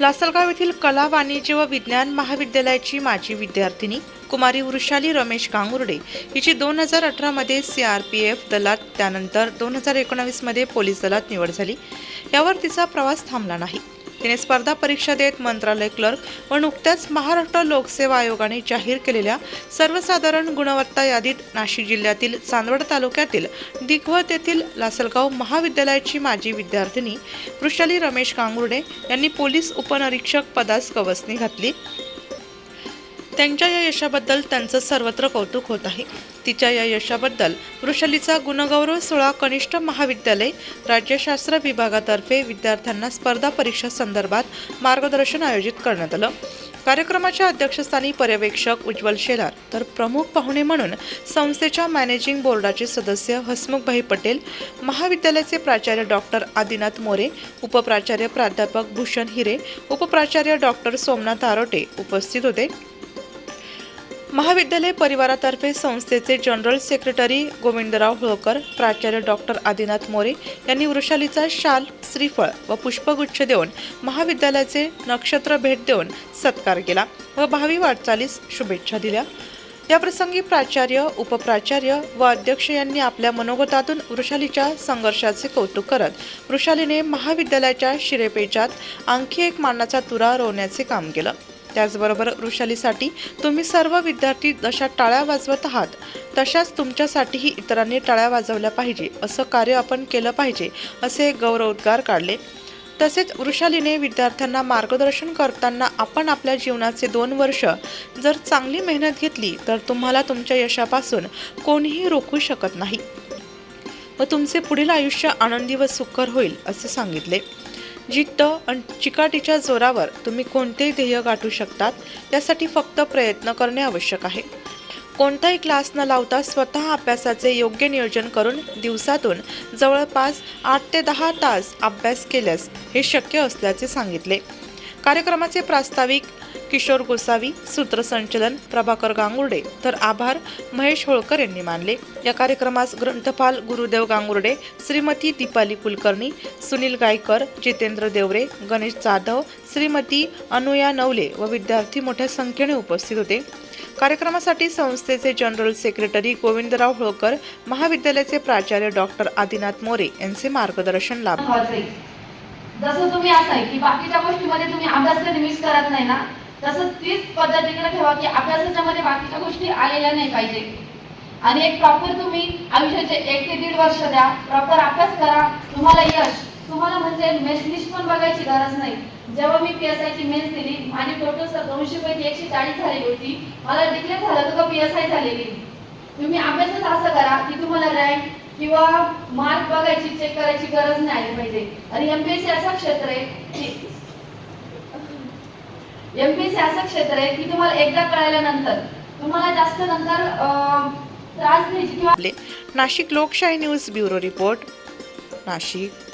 लासलगाव येथील कला वाणिज्य व विज्ञान महाविद्यालयाची माजी विद्यार्थिनी कुमारी वृषाली रमेश कांगुर्डे हिची दोन हजार अठरामध्ये सी आर पी एफ दलात त्यानंतर दोन हजार एकोणावीसमध्ये पोलीस दलात निवड झाली. यावर तिचा प्रवास थांबला नाही. तिने स्पर्धा परीक्षा देत मंत्रालय क्लर्क व नुकत्याच महाराष्ट्र लोकसेवा आयोगाने जाहीर केलेल्या सर्वसाधारण गुणवत्ता यादीत नाशिक जिल्ह्यातील चांदवड तालुक्यातील दिघवत येथील लासलगाव महाविद्यालयाची माजी विद्यार्थिनी वृषाली रमेश कांगुर्डे यांनी पोलीस उपनिरीक्षक पदास गवसणी घातली. त्यांच्या या यशाबद्दल त्यांचं सर्वत्र कौतुक होत आहे. तिच्या या यशाबद्दल वृषलीचा गुणगौरव सोहळा कनिष्ठ महाविद्यालय राज्यशास्त्र विभागातर्फे विद्यार्थ्यांना स्पर्धा परीक्षा संदर्भात मार्गदर्शन आयोजित करण्यात आलं. कार्यक्रमाच्या अध्यक्षस्थानी पर्यवेक्षक उज्ज्वल शेलार तर प्रमुख पाहुणे म्हणून संस्थेच्या मॅनेजिंग बोर्डाचे सदस्य हसमुखभाई पटेल महाविद्यालयाचे प्राचार्य डॉक्टर आदिनाथ मोरे उपप्राचार्य प्राध्यापक भूषण हिरे उपप्राचार्य डॉक्टर सोमनाथ आरोटे उपस्थित होते. महाविद्यालय परिवारातर्फे संस्थेचे जनरल सेक्रेटरी गोविंदराव होळकर प्राचार्य डॉक्टर आदिनाथ मोरे यांनी वृषालीचा शाल श्रीफळ व पुष्पगुच्छ देऊन महाविद्यालयाचे नक्षत्र भेट देऊन सत्कार केला व भावी वाटचालीस शुभेच्छा दिल्या. याप्रसंगी प्राचार्य उपप्राचार्य व अध्यक्ष यांनी आपल्या मनोगतातून वृषालीच्या संघर्षाचे कौतुक करत वृषालीने महाविद्यालयाच्या शिरेपेचात आणखी एक मानाचा तुरा रोवण्याचे काम केलं. त्याचबरोबर वृषालीसाठी तुम्ही सर्व विद्यार्थी जशा टाळ्या वाजवत आहात तशाच तुमच्यासाठीही इतरांनी टाळ्या वाजवल्या पाहिजे असं कार्य आपण केलं पाहिजे असे गौरवोद्गार काढले. तसेच वृषालीने विद्यार्थ्यांना मार्गदर्शन करताना आपण आपल्या जीवनाचे दोन वर्ष जर चांगली मेहनत घेतली तर तुम्हाला तुमच्या यशापासून कोणीही रोखू शकत नाही. व तुमचे पुढील आयुष्य आनंदी व सुखकर होईल असे सांगितले. जिद्द आणि चिकाटीच्या जोरावर तुम्ही कोणतेही ध्येय गाठू शकतात त्यासाठी फक्त प्रयत्न करणे आवश्यक आहे. कोणताही क्लास न लावता स्वतः अभ्यासाचे योग्य नियोजन करून दिवसातून जवळपास आठ ते दहा तास अभ्यास केल्यास हे शक्य असल्याचे सांगितले. कार्यक्रमाचे प्रास्ताविक किशोर गोसावी सूत्रसंचलन प्रभाकर गांगुर्डे. तर आभार महेश होळकर यांनी मानले. या कार्यक्रमास ग्रंथपाल गुरुदेव गांगुर्डे श्रीमती दीपाली कुलकर्णी सुनील गायकर जितेंद्र देवरे गणेश जाधव श्रीमती अनुया नवले व विद्यार्थी मोठ्या संख्येने उपस्थित होते. कार्यक्रमासाठी संस्थेचे जनरल सेक्रेटरी गोविंदराव होळकर महाविद्यालयाचे प्राचार्य डॉक्टर आदिनाथ मोरे यांचे मार्गदर्शन लाभले हो, हो, हो. जसं तुम्ही असं आहे की बाकीच्या गोष्टीमध्ये तुम्ही अभ्यास कधी मिस करत नाही ना? तसंच तीच पद्धतीकडे ठेवा की अभ्यासाच्या मध्ये बाकीच्या गोष्टी आलेल्या नाही पाहिजे. आणि एक प्रॉपर तुम्ही आयुष्याचे एक ते दीड वर्ष द्या. प्रॉपर अभ्यास करा. तुम्हाला यश तुम्हाला म्हणजे मेन्स लिस्ट पण बघायची गरज नाही. जेव्हा मी पी एस आयची मेन्स दिली माझी टोटल सर दोनशे पैकी एकशे चाळीस झालेली होती. मला डिक्लेअर झालं होतं का पी एस आय झालेली. तुम्ही अभ्यासच असं करा की तुम्हाला रँक किंवा मार्क बघायची चेक करायची गरज नाही आली पाहिजे. आणि एमपीएससी असं क्षेत्र आहे की एम पी सी असं क्षेत्र आहे की तुम्हाला एकदा कळाल्यानंतर तुम्हाला जास्त नंतर त्रास घ्यायची किंवा नाशिक लोकशाही न्यूज ब्युरो रिपोर्ट नाशिक.